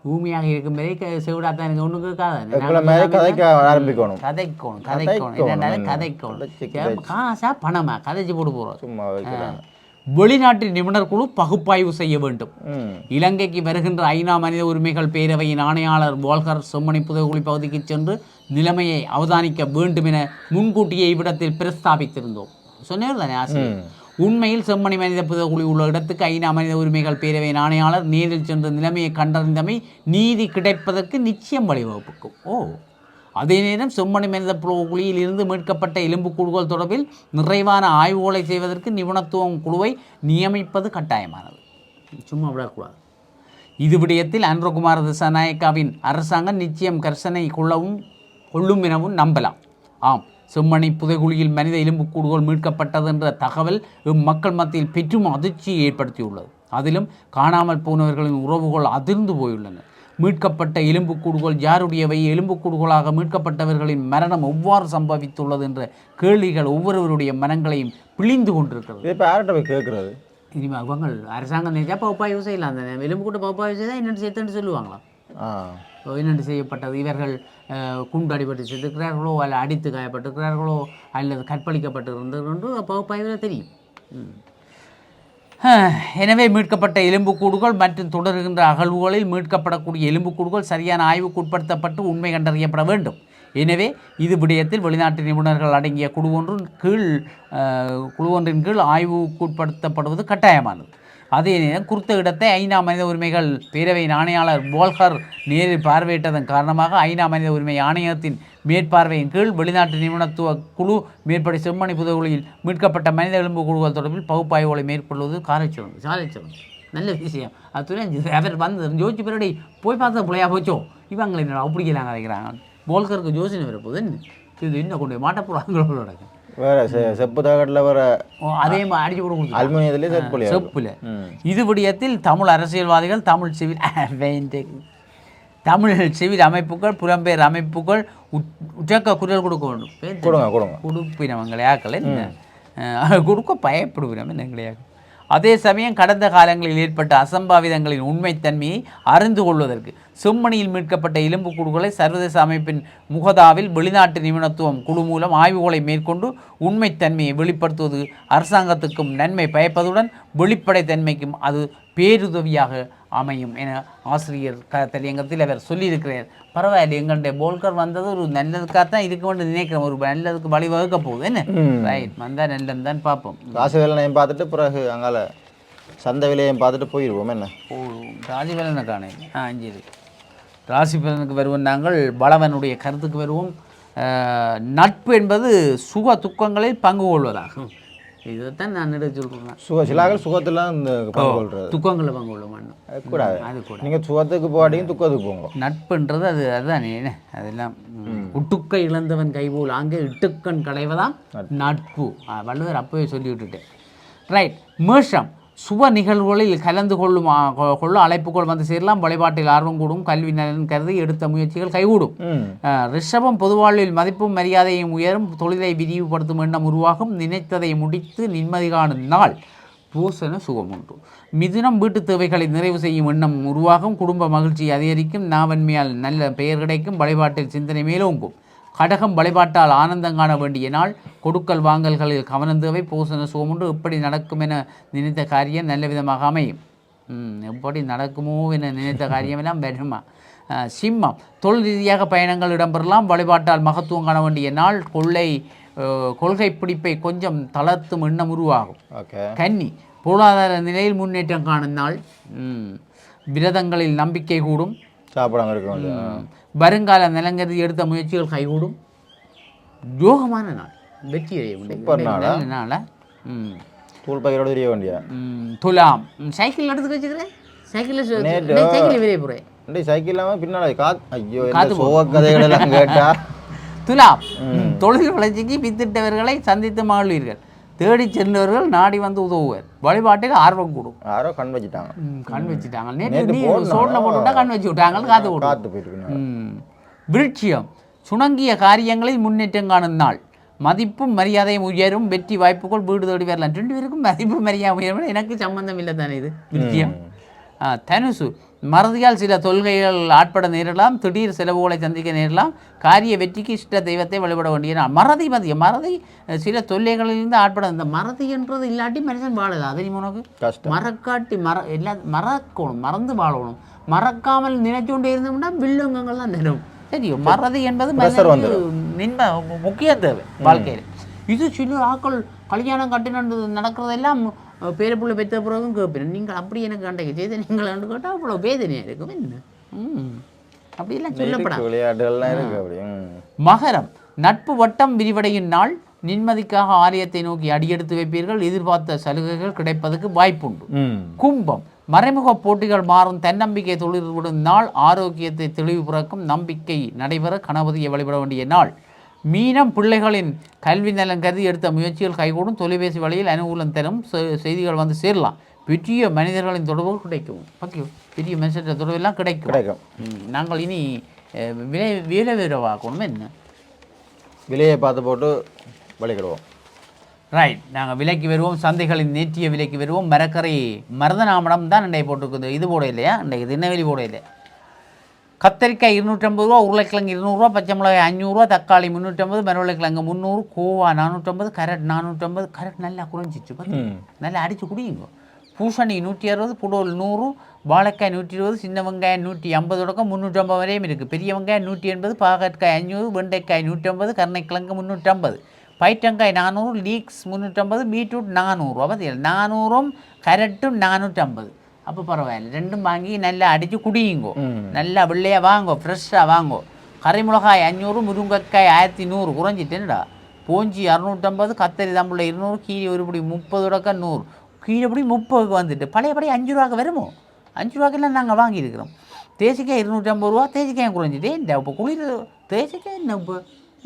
ஊமையாக இருக்கும் வரை க- செவிடாய்த்தான் இருக்கு ஒன்றும் எங்களை மாதிரி கதைக்க ஆரம்பிக்கணும் கதைக்கணும் கதைக்கணும் என்னென்னாலும் கதைக்கணும் காசா பணமா கதைச்சு போட்டு போகிறோம் சும்மா வெளிநாட்டு நிபுணர் குழு பகுப்பாய்வு செய்ய வேண்டும். இலங்கைக்கு வருகின்ற ஐநா மனித உரிமைகள் பேரவையின் ஆணையாளர் போல்கர் செம்மணி புதைகுழி பகுதிக்கு சென்று நிலைமையை அவதானிக்க வேண்டும் என முன்கூட்டியே இவ்விடத்தில் பிரஸ்தாபித்திருந்தோம் சொன்னேன் தானே ஆசிரியர் உண்மையில் செம்மணி மனித புதகுழி உள்ள இடத்துக்கு ஐநா மனித உரிமைகள் பேரவையின் ஆணையாளர் நேரில் சென்ற நிலைமையை கண்டறிந்தமை நீதி கிடைப்பதற்கு நிச்சயம் வழிவகுக்கும். ஓ அதே நேரம் செம்மணி மனித குழியில் இருந்து மீட்கப்பட்ட எலும்புக்கூடுகள் தொடர்பில் நிறைவான ஆய்வுகளை செய்வதற்கு நிபுணத்துவம் குழுவை நியமிப்பது கட்டாயமானது. சும்மா விடக்கூடாது இது விடயத்தில் அன்றகுமார திசாநாயக்காவின் அரசாங்கம் நிச்சயம் கர்சனை கொள்ளவும் கொள்ளும் எனவும் நம்பலாம். ஆம். செம்மணி புதைகுழியில் மனித எலும்புக்கூடுகள் மீட்கப்பட்டது என்ற தகவல் மக்கள் மத்தியில் பெற்றும் அதிர்ச்சியை ஏற்படுத்தியுள்ளது. அதிலும் காணாமல் போனவர்களின் உறவுகள் அதிர்ந்து போயுள்ளன. மீட்கப்பட்ட எலும்புக்கூடுகள் யாருடையவை? எலும்புக்கூடுகளாக மீட்கப்பட்டவர்களின் மரணம் எவ்வாறு சம்பவித்துள்ளது என்ற கேள்விகள் ஒவ்வொருவருடைய மனங்களையும் பிழிந்து கொண்டிருக்கிறது. இப்போ யார்கிட்ட போய் கேட்குறது? இனிமே அவங்க அரசாங்கம் நினைச்சா பகுப்பாய்வு செய்யலாம் அந்த எலும்புக்கூட்ட பகுப்பாய்வு செய்தால் என்னென்னு சேர்த்துன்னு சொல்லுவாங்களாம். என்னென்று செய்யப்பட்டது? இவர்கள் குண்டு அடிபட்டு செத்துக்கிறார்களோ அல்ல அடித்து காயப்பட்டிருக்கிறார்களோ அல்லது கற்பழிக்கப்பட்டு இருந்தது பகுப்பாய்வில் தெரியும். எனவே மீட்கப்பட்ட எலும்புக்கூடுகள் மற்றும் தொடர்கின்ற அகழ்வுகளில் மீட்கப்படக்கூடிய எலும்புக்கூடுகள் சரியான ஆய்வுக்கு உட்படுத்தப்பட்டு உண்மை கண்டறியப்பட வேண்டும். எனவே இது விடயத்தில் வெளிநாட்டு நிபுணர்கள் அடங்கிய குழு ஒன்றின் கீழ் குழு ஒன்றின் கீழ் ஆய்வுக்குட்படுத்தப்படுவது கட்டாயமானது. அதே நேரம் குறித்த இடத்தை ஐநா மனித உரிமைகள் பேரவை ஆணையாளர் போல்கர் நேரில் பார்வையிட்டதன் காரணமாக ஐநா மனித உரிமை ஆணையத்தின் மேற்பார்வையின் கீழ் வெளிநாட்டு நிபுணத்துவ குழு மேற்படி செம்மணி புதகுலியில் மீட்கப்பட்ட மனித எலும்பு குழுக்கள் தொடர்பில் பகுப்பாய்வுகளை மேற்கொள்வது காரைச்சிறந்து சாலைச்சிறந்து நல்ல விஷயம். அது அவர் வந்து ஜோதிச்சு பிறடி போய் பார்த்தா பிள்ளையா போச்சோ? இவங்களை என்ன அப்படிக்கலாம் கதைக்கிறாங்க போல்கருக்கு ஜோசினை வரப்போது இது இன்னும் கொண்டு போய் வேற செப்பு தகட்டில் வேற அதே மாதிரி அடிச்சு அலுமினியத்துலேயே செப்புலையா? செப்புல. ம். இது விடயத்தில் தமிழ் அரசியல்வாதிகள் தமிழ் சிவில். தமிழ் சிவில் அமைப்புகள் புலம்பெயர் அமைப்புகள் உச்சக்க குரல் கொடுக்க வேண்டும். கொடுங்க கொடுங்க. கொடுப்பினவங்களை ஆக்கள் என்ன அஹ், கொடுக்க என்னங்களையாக அதே சமயம் கடந்த காலங்களில் ஏற்பட்ட அசம்பாவிதங்களின் உண்மைத்தன்மையை அறிந்து கொள்வதற்கு செம்மணியில் மீட்கப்பட்ட எலும்புக்கூடுகளை சர்வதேச அமைப்பின் முகதாவில் வெளிநாட்டு நிபுணத்துவம் குழு மூலம் ஆய்வுகளை மேற்கொண்டு உண்மைத்தன்மையை வெளிப்படுத்துவது அரசாங்கத்துக்கும் நன்மை பயப்பதுடன் வெளிப்படைத்தன்மைக்கும் அது பேருதவியாக அமையும் என ஆசிரியர் க தலையங்கத்தில் அவர் சொல்லியிருக்கிறார். பரவாயில்ல எங்களுடைய போல்கர் வந்தது ஒரு நல்லதுக்காகத்தான் இதுக்கு வந்து நினைக்கிறேன் ஒரு நல்லதுக்கு வழிவகுக்க போகுது என்ன. ரைட் வந்தால் நல்லது தான் பார்ப்போம். காசு வேலையும் பார்த்துட்டு பிறகு அங்கால சந்தை விலையும் பார்த்துட்டு போயிடுவோம் என்ன? ஓ ராசிபலனை காணேன். ஆ சரி ராசிபலனுக்கு வருவோம் நாங்கள் பலவனுடைய கருத்துக்கு வருவோம். நட்பு என்பது சுக துக்கங்களில் பங்கு கொள்வதாகும். இதைத்தான் நான் எடுத்து சொல்கிறேன் சுக சிலாக்கள் சுகத்தில் இந்த பங்கு கொள்றது. துக்கங்களில் பங்கு கொள்ள மாட்டோம் அது கூடாது. அது கூட நீங்கள் சுகத்துக்கு போகாட்டியும் துக்கத்துக்கு போங்க. நட்புன்றது அது அதுதானே என்ன அதெல்லாம் உட்டுக்கை இழந்தவன் கைபோல் அங்கே இட்டுக்கண் களைவதாம் நட்பு. வள்ளுவர் அப்பவே சொல்லி விட்டுட்டேன் ரைட் மேஷம். சுப நிகழ்வுகளில் கலந்து கொள்ளும் கொள்ளும் அழைப்புகள் வந்து சேரலாம். வழிபாட்டில் ஆர்வம் கூடும் கல்வி நலன் கருதி எடுத்த முயற்சிகள் கைகூடும். ரிஷபம் பொதுவாழ்வில் மதிப்பும் மரியாதையும் உயரும் தொழிலை விரிவுபடுத்தும் எண்ணம் உருவாகும். நினைத்ததை முடித்து நிம்மதி காணும் நாள் பூசண சுகம் உண்டு. மிதுனம் வீட்டு தேவைகளை நிறைவு செய்யும் எண்ணம் உருவாகும். குடும்ப மகிழ்ச்சி அதிகரிக்கும். நாவன்மையால் நல்ல பெயர் கிடைக்கும். வழிபாட்டில் சிந்தனை மேலோங்கும். கடகம் வழிபாட்டால் ஆனந்தம் காண வேண்டிய நாள். கொடுக்கல் வாங்கல்களில் கவனம் தேவை பூசண உண்டு. எப்படி நடக்கும் என நினைத்த காரியம் நல்ல விதமாக அமையும். எப்படி நடக்குமோ என நினைத்த காரியமெல்லாம் வருமா சிம்மம். தொழில் ரீதியாக பயணங்கள் இடம்பெறலாம். வழிபாட்டால் மகத்துவம் காண வேண்டிய நாள். கொள்ளை கொள்கை பிடிப்பை கொஞ்சம் தளர்த்தும் எண்ணம் உருவாகும். ஓகே. கன்னி. பொருளாதார நிலையில் முன்னேற்றம் காணும் நாள். விரதங்களில் நம்பிக்கை கூடும். சாப்பிடாம இருக்க வேண்டிய ம், வருங்கால நிலங்கருதி எடுத்த முயற்சிகள் கைகூடும். யோகமான நாள். வெற்றி நாளா? தூள் பயிரோடு தெரிய வேண்டிய. துலாம். சைக்கிள் எடுத்து வச்சுக்கிறேன் சைக்கிளில் சைக்கிள் வெளியே போகிறேன் சைக்கிள் இல்லாமல் பின்னால் காத் ஐயோ சோக கதைகள் எல்லாம் கேட்டா? துலாம். தொழில் வளர்ச்சிக்கு பித்திட்டவர்களை சந்தித்து மகிழ்வீர்கள். தேடி சென்றவர்கள் நாடி வந்து உதவுவர். வழிபாட்டில் ஆர்வம் கூடும். யாரோ கண் வச்சுட்டாங்க. கண் வச்சுட்டாங்க. நேற்று நீ போடணும். சோட்டில் போட்டு விட்டா கண் வச்சு விட்டாங்க. காத்து காத்து போயிட்டு. விருட்சியம். சுணங்கிய காரியங்களில் முன்னேற்றம் காணும் நாள். மதிப்பும் மரியாதையும் உயரும். வெற்றி வாய்ப்புகள் வீடு தேடி வரலாம். ரெண்டு பேருக்கும் மதிப்பு மரியாதை உயரும் எனக்கு சம்பந்தம் இல்லை தானே இது விருட்சியம். தனுசு. மறதியால் சில தொல்கைகள் ஆட்பட நேரலாம் திடீர் செலவுகளை சந்திக்க நேரலாம் காரிய வெற்றிக்கு இஷ்ட தெய்வத்தை வழிபட வேண்டிய மறதி மதிய மறதி சில தொல்லைகளிலிருந்து ஆட்பட இந்த மறதின்றது இல்லாட்டி மனுஷன் வாழது அது நீ உனக்கு? கஷ்டம். மறக்காட்டி மற எல்லா மறக்கணும் மறந்து வாழணும். மறக்காமல் நினைச்சுகொண்டே இருந்தோம்னா வில்லங்கங்கள் தான் நினைவும் சரியோ? மறதி என்பது நின்ம முக்கிய தேவை வாழ்க்கையில். இது சில ஆக்கள் கல்யாணம் கட்டினது நடக்கிறதெல்லாம் அஹ், பேரப்புள்ள பெற்ற பிறகும் கேட்பேன் நீங்கள் அப்படி எனக்கு கண்டக்கு செய்து நீங்கள் கேட்டால் அவ்வளோ வேதனையாக இருக்கும். என்ன? அப்படியெல்லாம் சொல்லப்படாது. மகரம். நட்பு வட்டம் விரிவடையும் நாள் நிம்மதிக்காக ஆலயத்தை நோக்கி அடியெடுத்து வைப்பீர்கள். எதிர்பார்த்த சலுகைகள் கிடைப்பதற்கு வாய்ப்புண்டு. கும்பம். மறைமுக போட்டிகள் மாறும். தன்னம்பிக்கை தொழில்விடும் நாள். ஆரோக்கியத்தை தெளிவு பிறக்கும் நம்பிக்கை நடைபெற கணபதியை வழிபட வேண்டிய நாள். மீனம் பிள்ளைகளின் கல்வி நலன் கருதி எடுத்த முயற்சிகள் கைகூடும். தொலைபேசி வழியில் அனுகூலம் தரும். செய்திகள் வந்து சேரலாம். பெரிய மனிதர்களின் தொடர்பு கிடைக்கும். ஓகே பெரிய மனுஷன் தொடர்பு எல்லாம் கிடைக்கும். கிடைக்கும் நாங்கள் இனி விலை விலை வீரவாக்கணும் என்ன? விலையை பார்த்து போட்டு வழிகிடுவோம் ரைட் நாங்கள் விலைக்கு வருவோம். சந்தைகளின் நேற்றிய விலைக்கு வருவோம். மரக்கரை மருதநாமடம் தான் இன்றைய போட்டுருக்குது. இது போட இல்லையா இன்றைக்கு தினவெளி போட இல்லை கத்தரிக்காய் இருநூற்றம்பது ரூபா உருளைக்கிழங்கு இருநூறுவா பச்சை மிளகாய் அஞ்சூறுரூவா தக்காளி முந்நூற்றம்பது மரவள்ளைக்கிழங்கு முந்நூறு கோவா நானூற்றம்பது கரட் நானூற்றம்பது கரட் நல்லா குறைஞ்சிச்சு? ம். நல்லா அடித்து குடியுங்க. பூசணி நூற்றி அறுபது புடோல் நூறு வாழைக்காய் நூற்றி இருபது சின்ன வெங்காயம் நூற்றி ஐம்பது தொடக்கம் முந்நூற்றம்பது வரையும் இருக்குது பெரிய வெங்காயம் நூற்றி எண்பது பாகற்காய் அஞ்சூறு வெண்டைக்காய் நூற்றம்பது கருணைக்கிழங்கு முந்நூற்றம்பது. பயிற்றங்காய் நானூறு லீக்ஸ் முந்நூற்றம்பது பீட்ரூட் நானூறு பார்த்தீங்களா நானூறும் கரட்டும் நானூற்றம்பது. அப்போ பரவாயில்ல. ரெண்டும் வாங்கி நல்லா அடித்து குடியுங்கோ. நல்லா வெள்ளையாக வாங்கோ ஃப்ரெஷ்ஷாக வாங்கோ. கறி மிளகாய் அஞ்சூறு முருங்கைக்காய் ஆயிரத்தி நூறு. குறைஞ்சிட்டேன்டா போஞ்சி அறுநூற்றம்பது கத்தரி தம்புள்ள இருநூறு கீரை ஒருபடி முப்பது ரூபாய்க்கா நூறு. கீரைப்படி முப்பதுக்கு வந்துட்டு? பழையபடி அஞ்சு ரூபாய்க்கு வருமோ? அஞ்சு ரூபாய்க்கெல்லாம் நாங்கள் வாங்கியிருக்கிறோம். தேசிக்காய் இருநூற்றம்பது ரூபா தேசிக்காய் குறைஞ்சிட்டு. இந்த இப்போ குளிர்? தேசிக்காய் என்ன இப்போ?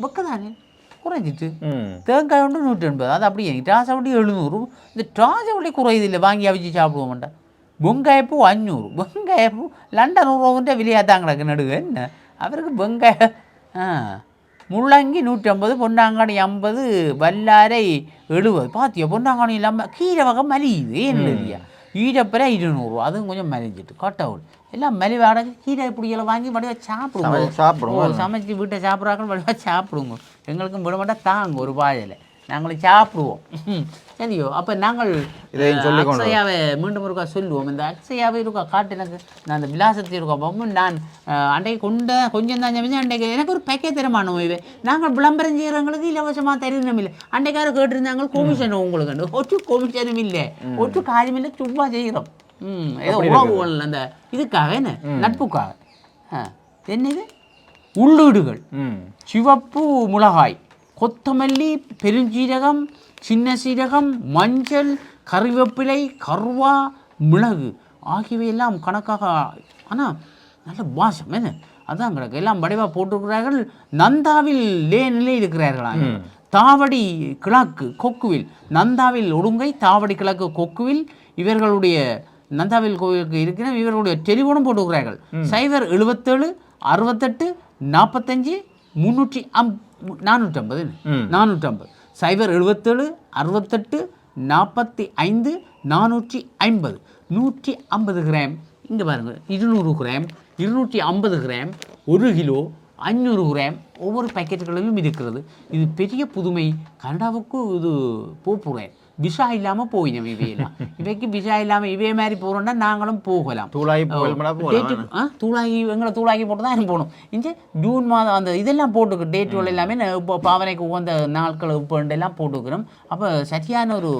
பக்கு தானே குறைஞ்சிட்டு தேங்காய் ஒன்று நூற்றி எண்பது அது அப்படியே டாசவட்டி எழுநூறு. இந்த டாசவட்டி குறையுது இல்லை? வாங்கி அவிச்சு சாப்பிடுவோம் மாட்டேன் வெங்காயப்பூ அஞ்சூறு வெங்காயப்பூ லண்டன் ரூபாவுன்ற விலையாக தான் கிடக்கு நடுக என்ன அவருக்கு வெங்காய ஆ முள்ளங்கி நூற்றி ஐம்பது பொன்னாங்கானி ஐம்பது வல்லாரை எழுபது பாத்தியா பொன்னாங்கானி இல்லாமல் கீரை வகை மலியுது ஏன் இல்லையா ஈரப்பரை இருநூறு அதுவும் கொஞ்சம் மலிஞ்சிட்டு கட் அவுட் எல்லாம் மலிவாடகை கீரை பிடிக்கல வாங்கி வடிவா சாப்பிடுவோம் சாப்பிடுவோம். சமைச்சு வீட்டை சாப்பிட்றாங்க வடிவா சாப்பிடுவோங்க எங்களுக்கும் விட மாட்டா தாங்க ஒரு பாதையில் நாங்களும் சாப்பிடுவோம் சரியோ அப்போ நாங்கள். அக்ஷயாவை மீண்டும் ஒருக்கா சொல்லுவோம். இந்த அக்ஷயாவை இருக்கா காட்டு எனக்கு நான் அந்த விலாசத்தை இருக்கா பாப்போம் நான் அன்றைக்கு கொண்ட கொஞ்சம் தான் சமைச்சு அன்றைக்கு எனக்கு ஒரு பேக்கே தரமானோம் இவை நாங்கள் விளம்பரம் செய்கிறவங்களுக்கு இலவசமாக தரணும் இல்லை அன்றைக்கார கேட்டிருந்தாங்க கொமிஷன் உங்களுக்கு ஒற்று கொமிஷனும் இல்லை. ஒற்று காரியம் இல்லை சும்மா செய்கிறோம். ம் ஏதோ உறவுகள் அந்த இதுக்காக என்ன? நட்புக்காக. என்னது? உள்ளீடுகள். சிவப்பு மிளகாய் கொத்தமல்லி பெருஞ்சீரகம் சின்ன சீரகம் மஞ்சள் கறிவேப்பிலை கருவா மிளகு ஆகியவையெல்லாம் கணக்காக ஆனால் நல்ல வாசம் என்ன? அதான் கிடக்கு. எல்லாம் வடிவாக போட்டிருக்கிறார்கள். நந்தாவில் லே நிலை இருக்கிறார்களாம் தாவடி கிழக்கு கொக்குவில். நந்தாவில் ஒடுங்கை தாவடி கிழக்கு கொக்குவில். இவர்களுடைய நந்தாவில் கோவிலுக்கு இருக்கிற இவர்களுடைய டெலிஃபோனும் போட்டுக்கிறார்கள் சைபர் எழுபத்தேழு அறுபத்தெட்டு நாற்பத்தஞ்சு முந்நூற்றி அம் நானூற்றம்பது. நானூற்றம்பது. சைபர் எழுபத்தேழு அறுபத்தெட்டு நாற்பத்தி ஐந்து நானூற்றி ஐம்பது. நூற்றி ஐம்பது கிராம். இங்கே பாருங்கள் இருநூறு கிராம் இருநூற்றி ஐம்பது கிராம் ஒரு கிலோ அஞ்சூறு கிராம் ஒவ்வொரு பாக்கெட்டுகளிலும் இருக்கிறது. இது பெரிய புதுமை. கனடாவுக்கு இது போப்புறேன் விசா இல்லாமல் போயினோம் இவையெல்லாம் இவைக்கு விசா இல்லாமல் இவே மாதிரி போகிறோம்னா நாங்களும் போகலாம் தூளாகி தூளாகி எங்களை தூளாகி போட்டு தான் போகணும் இங்கே ஜூன் மாதம் அந்த இதெல்லாம் போட்டுக்கு டேட்டுகள் எல்லாமே இப்போ பாவனைக்கு உகந்த நாட்கள் எல்லாம் போட்டுக்கிறோம் அப்போ சரியான ஒரு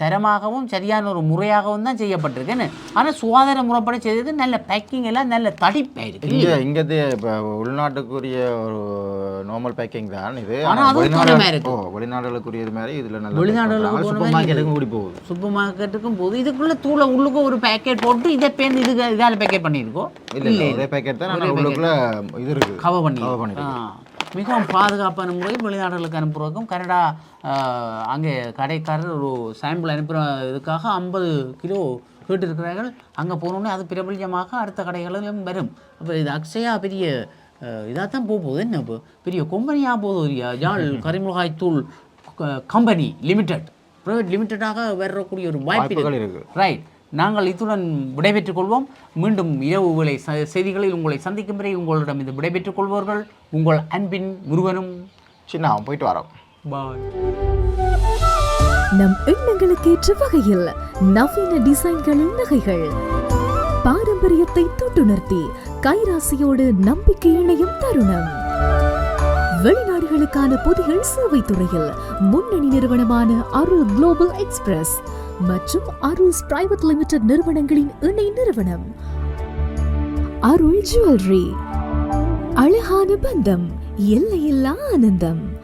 தரமாகவும் சரியான ஒரு முறையாகவும் தான் செய்யப்பட்டிருக்கேன்னு ஆனால் சுகாதார முறைப்படி செய்தது நல்ல பேக்கிங் எல்லாம் நல்ல தடிப்பாக இருக்கு இங்கே இங்கே இப்போ உள்நாட்டுக்குரிய ஒரு நார்மல் பேக்கிங் தான் இது ஆனா ஆனா அதுவும் வெளிநாடு தரமா இருக்கு. ஓ வெளிநாடுகளுக்குரிய மாதிரி இதில் நல்ல வெளிநாடுகளுக்கு சூப்பர் மார்க்கெட்டுக்கும் கூடி போகுது. சூப்பர் மார்க்கெட்டுக்கும் போது இதுக்குள்ளே தூளை உள்ளுக்கு ஒரு பேக்கெட் போட்டு இதை பேருந்து இதுக்கு இதால் பேக்கெட் பண்ணியிருக்கோம் இல்லை ஒரே பேக்கெட் தான் உள்ளுக்குள்ள இது இருக்குது கவர் பண்ணி பண்ணிருக்கு. ஆ. மிகவும் பாதுகாப்பான முறையில் வெளிநாடுகளுக்கு அனுப்புறதுக்கும் கனடா அங்கே கடைக்காரர் ஒரு சாம்பிள் அனுப்புகிற இதுக்காக ஐம்பது கிலோ கேட்டிருக்கிறார்கள். அங்கே போனோடனே அது பிரபல்யமாக அடுத்த கடைகளிலும் வரும். அப்போ இது அக்ஷயா பெரிய இதாக தான் போக போகுது. என்ன பெரிய கொம்பனியாக போகுது. ஒரு யாழ் கரிமிளகாய் தூள் கம்பெனி லிமிடெட். ப்ரைவேட் லிமிட்டடாக வரக்கூடிய ஒரு வாய்ப்பு வாய்ப்புகள் இருக்கு. இருக்கு. ரைட் நாங்கள் இத்துடன் விடைபெற்றுக் கொள்வோம். மீண்டும் இரவு வேளை ச- செய்திகளில் உங்களை சந்திக்கும் வரை உங்களிடம் இது விடைபெற்றுக் கொள்வார்கள். உங்கள் அன்பின் முருகனும். சின்ன போயிட்டு வரோம் பாய் நம் எண்ணங்களுக்கு ஏற்ற வகையில் நவீன டிசைன்களில் நகைகள். பாரம்பரியத்தை தொட்டுணர்த்தி கைராசியோடு நம்பிக்கை இணையும் தருணம். வெளிநாடுகளுக்கான பொதிகள் சேவை துறையில் முன்னணி நிறுவனமான அருள் குளோபல் எக்ஸ்பிரஸ் மற்றும் அருள்ஸ் பிரைவேட் லிமிடெட் நிறுவனங்களின் இணை நிறுவனம். அருள் ஜுவல்லரி அழகான பந்தம் எல்லையில்லா ஆனந்தம்.